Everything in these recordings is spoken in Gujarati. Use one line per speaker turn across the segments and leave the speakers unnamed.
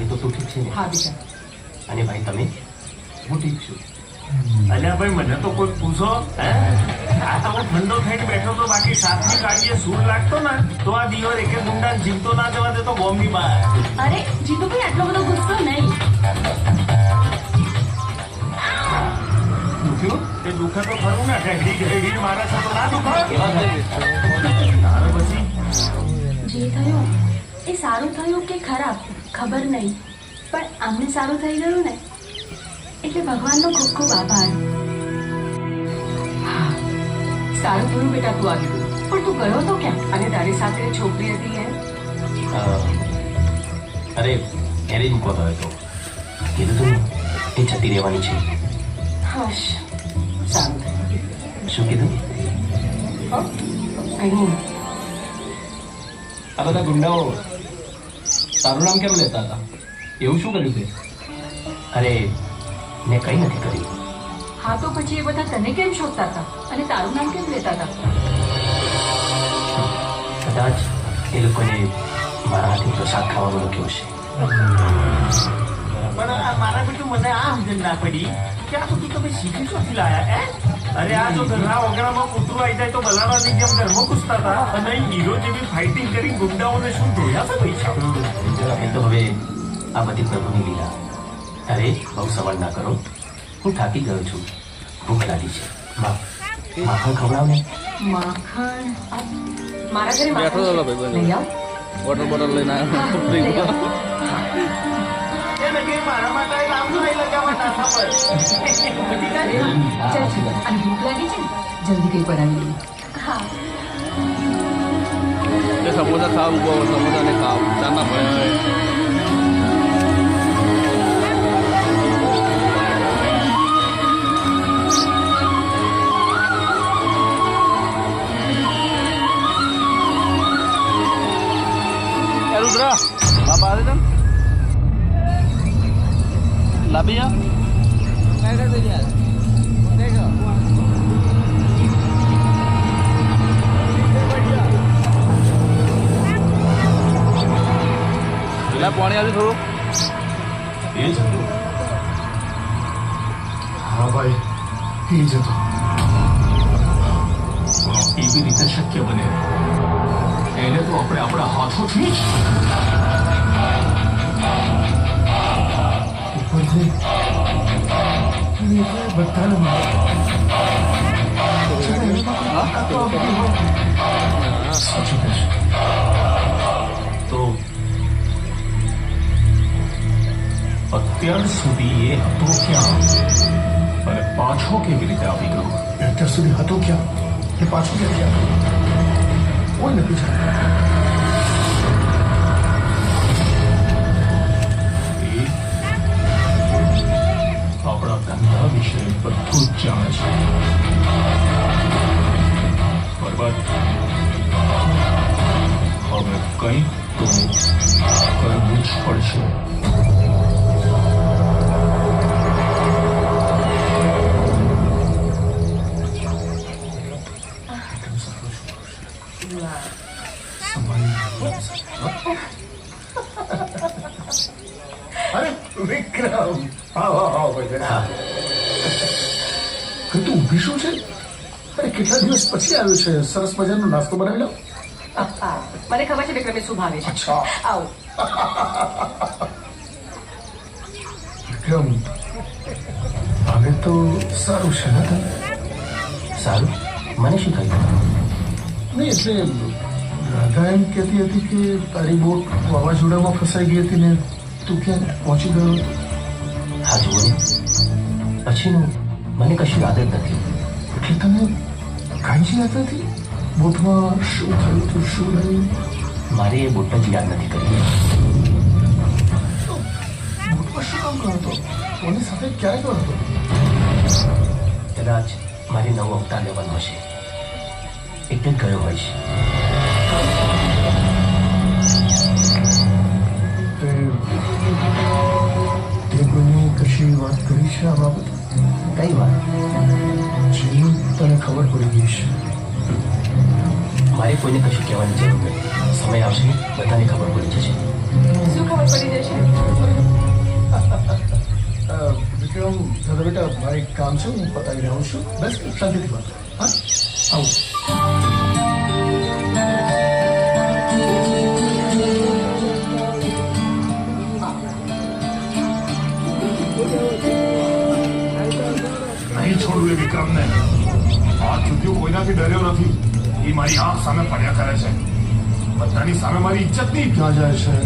છે
અને ભાઈ તમે?
હું ઠીક છું.
અલ્યા ભાઈ મને તો કોઈ પૂછો હે? આ તો હું ઠંડો થઈને બેઠો તો બાકી સાતમી કાઢીએ સૂર લાગતો ને તો આ દિયોર એકે ગુંડા જીવતો ના જવા દેતો બોમ્બની બહાર.
અરે જીતુભાઈ આટલો બધો ગુસ્સો નહીં.
દુખ્યું તે દુખે તો ખરું ને ઘડી ઘડી મારા તો ના દુખાય? તારે પછી
જે થયું સારું થયું કે ખરાબ ખબર નહીં. પણ આમને સારું થઈ ગયું ને એટલે ભગવાનનો ખૂબ ખૂબ આભાર.
સારું થયું બેટા તું આવી પણ તું ગયો તો ક્યાં? અને તારી સાથે છોકરી હતી
એમ? અરે ઘેરે જ મૂકવા ગયો હતો. કીધું તું એ જતી રહેવાની છે.
હશ. સારું
શું કીધું?
અહીં.
આ બધા ગુંડાઓ તારું નામ કેમ લેતા હતા? એવું શું કર્યું તે?
અરે મેં કંઈ નથી કર્યું.
હા તો પછી એ બધા તને કેમ શોધતા હતા? અને તારું નામ કેમ લેતા હતા?
કદાચ એ લોકોને મારા હાથે પ્રસાદ ખાવાનું લખ્યું છે
પણ મારા બેટું મને આ સમજણ ના પડી. કે સુધી તમે શીખી ક્યાંથી લાયા એ અરે આ જો ઘરના ઓગણામાં કૂતરું આવી જાય તો બલાવાની જેમ ઘરમાં ઘૂસતા હતા. અને હીરો જેવી ફાઇટિંગ કરી ગુંડાઓને શું ધોયા છે પૈસા?
એ તો હવે આ બધી પ્રભુની લીલા. અરે બહુ સવાલ ના કરો. હું થાકી ગયો છું. ભૂખ લાગી છે. માખણ ખવડાવ ને.
માખણ? મારા ઘરે
બેઠો તો
માખણ
ભાઈ
છે. લઈ આવ.
વોટર બોટલ લઈને આવ્યો.
મારા માટે નામ નહીં
ચાલ, અને ભૂખ લાગી છે ને જલ્દી કઈ બનાવી લઈએ
હા
એ સમોસા ખાવ ઊભો સમોસા ને ખાવ ચાના પડે એ પેલા પાણી આવ્યું થોડું
એ જ હા, ભાઈ, એ જ એવી રીતે શક્ય બને. એને તો આપણે આપણા હાથોથી ઉપરથી બધાને અત્યાર સુધી એ હતો ક્યાં? અને પાછો કેવી રીતે આવી ગયો?
અત્યાર સુધી હતો ક્યાં? એ પાછો ક્યાં ક્યાં? કોઈ નથી જાણતું.
આપણા ધંધા વિશે બધું જ જાણે છે. બરાબર હવે કંઈક તો કરવું જ પડશે.
કે તું ઊભી શું છે અરે કેટલા દિવસ પછી આવ્યો છે સરસ મજાનો નાસ્તો બનાવી લો
મને ખબર છે વિક્રમે શું ભાવે છે
અચ્છા.
આવો
વિક્રમ હવે તો સારું છે ને તને
સારું મને શું થયું
નહીં એટલે રાધા એમ કહેતી હતી કે તારી બોટ વાવાઝોડામાં ફસાઈ ગઈ હતી ને તું ક્યાં પહોંચી ગયો
હા જુઓ ને પછીનું મને કશું યાદ જ નથી.
એટલે તમે કાંઈ જ યાદ નથી? બોટમાં શું થયું હતું, શું નહીં?
મારે એ બોટ જ યાદ નથી કરી
બોટમાં શું કામ ગયો હતો? કોની સાથે હતો?
કદાચ મારી નવો અવતાર લેવાનો હશે. એટલે ગયો હોય છે કઈ વાત?
હું તને ખબર પડી જઈશ
મારે કોઈને કશું કહેવાની જરૂર નથી. સમય આવશે બધાને ખબર પડી જશે.
શું ખબર પડી જશે?
વિક્રમ દાદા બેટા મારે કામ છે હું પતાવી રહ્યો છું. બસ શાંતિથી વાત હા? આવું.
નથી. એ મારી આંખ સામે પડ્યા કરે છે. બધાની સામે મારી ઇજ્જતની
ક્યાં જાય છે?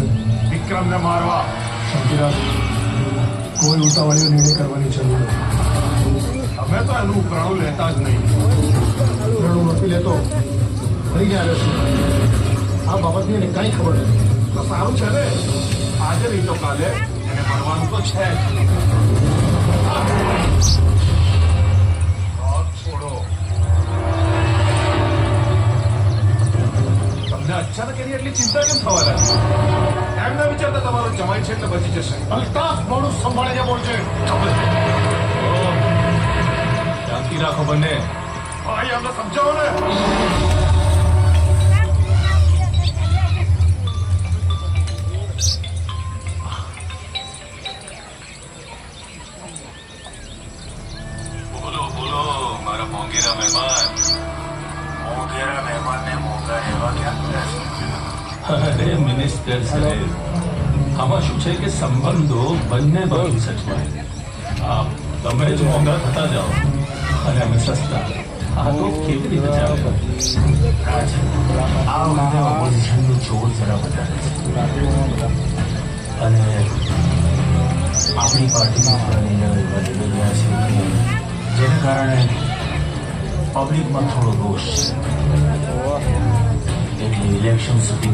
વિક્રમને મારવા.
શાંતિરાજ કોઈ ઉતાવળીઓ નિર્ણય કરવાની જરૂર નથી.
અમે તો એનું ઉપરાણું લેતા જ નહીં.
ઉપરાણું નથી લેતો. થઈ ગયા છે. આ બાબતની એને કાંઈ ખબર નથી.
તો સારું છે ને? આજે નહીં તો કાલે. એને મળવાનું તો છે. જ ચિંતા કેમ થવા લાગી એમ ના વિચારતા તમારો જમાઈ છે એટલે બચી જશે.
અલ્તાફ, મોડું સંભાળીને બોલજે.
શાંતિ રાખો બંને. ભાઈ અમને સમજાવો ને.
બોલો બોલો, મારા મોંઘેરા મહેમાન. મોંઘેરા મહેમાનને મોંઘા એવા ક્યાં
અરે મિનિસ્ટર સાહેબ આમાં શું છે કે સંબંધો બંને બાજુ સચવાય તમે જ મોંઘા થતા જાઓ અને અમે સસ્તા આ તો કેવી રીતે ચાલે આ વખતે ઓપોઝિશનનું જોર જરા વધારે છે અને આપણી પાર્ટીમાં પણ લેવલ વધી રહ્યા છે જેના કારણે પબ્લિકમાં થોડો રોષ છે એટલે ઇલેક્શન સુધી